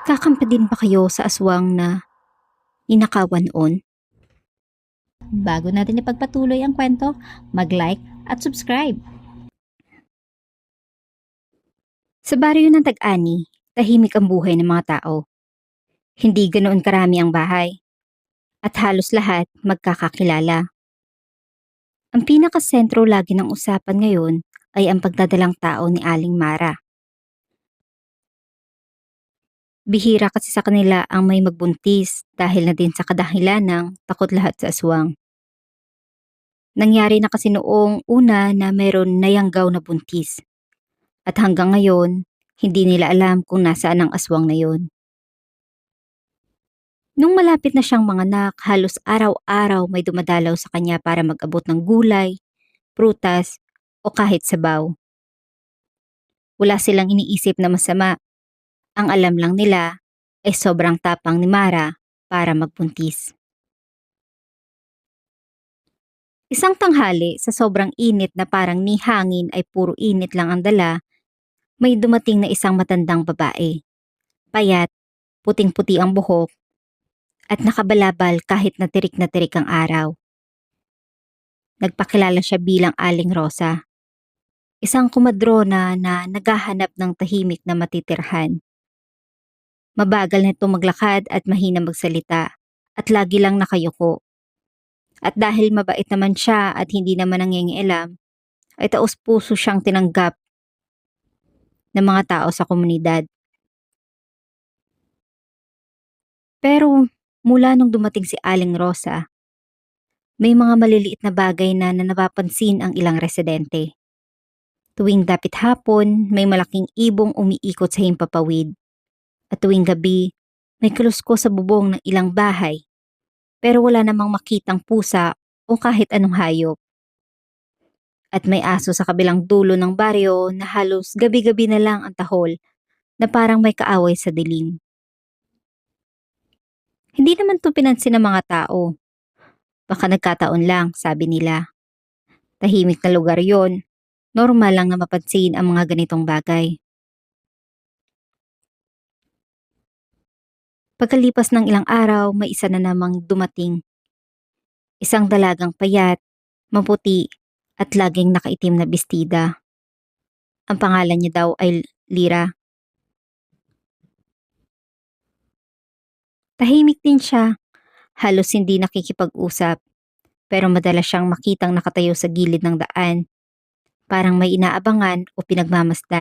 Kakampi din ba kayo sa aswang na ninakawan noon? Bago natin ipagpatuloy ang kwento, mag-like at subscribe. Sa baryo ng Tag-ani, tahimik ang buhay ng mga tao. Hindi ganoon karami ang bahay. At halos lahat magkakakilala. Ang pinakasentro lagi ng usapan ngayon ay ang pagdadalang tao ni Aling Mara. Bihira kasi sa kanila ang may magbuntis dahil na din sa kadahilan ng takot lahat sa aswang. Nangyari na kasi noong una na mayroon nayanggaw na buntis. At hanggang ngayon, hindi nila alam kung nasaan ang aswang na yon. Nung malapit na siyang manganak, halos araw-araw may dumadalaw sa kanya para mag-abot ng gulay, prutas, o kahit sabaw. Wala silang iniisip na masama. Ang alam lang nila ay sobrang tapang ni Mara para magbuntis. Isang tanghali sa sobrang init na parang ni hangin ay puro init lang ang dala, may dumating na isang matandang babae. Payat, puting-puti ang buhok, at nakabalabal kahit na tirik na tirik ang araw. Nagpakilala siya bilang Aling Rosa. Isang kumadrona na naghahanap ng tahimik na matitirhan. Mabagal nito maglakad at mahina magsalita at lagi lang nakayuko. At dahil mabait naman siya at hindi naman nangingialam, ay taos puso siyang tinanggap ng mga tao sa komunidad. Pero mula nung dumating si Aling Rosa, may mga maliliit na bagay na, na napapansin ang ilang residente. Tuwing dapit hapon, may malaking ibong umiikot sa himpapawid. At tuwing gabi, may kalusko sa bubong ng ilang bahay. Pero wala namang makitang pusa o kahit anong hayop. At may aso sa kabilang dulo ng baryo na halos gabi-gabi na lang ang tahol na parang may kaaway sa dilim. Hindi naman to pinansin ng mga tao. Baka nagkataon lang, sabi nila. Tahimik na lugar yon. Normal lang na mapansin ang mga ganitong bagay. Pagkalipas ng ilang araw, may isa na namang dumating. Isang dalagang payat, maputi, at laging nakaitim na bestida. Ang pangalan niya daw ay Lira. Tahimik din siya. Halos hindi nakikipag-usap. Pero madalas siyang makitang nakatayo sa gilid ng daan. Parang may inaabangan o pinagmamasdan.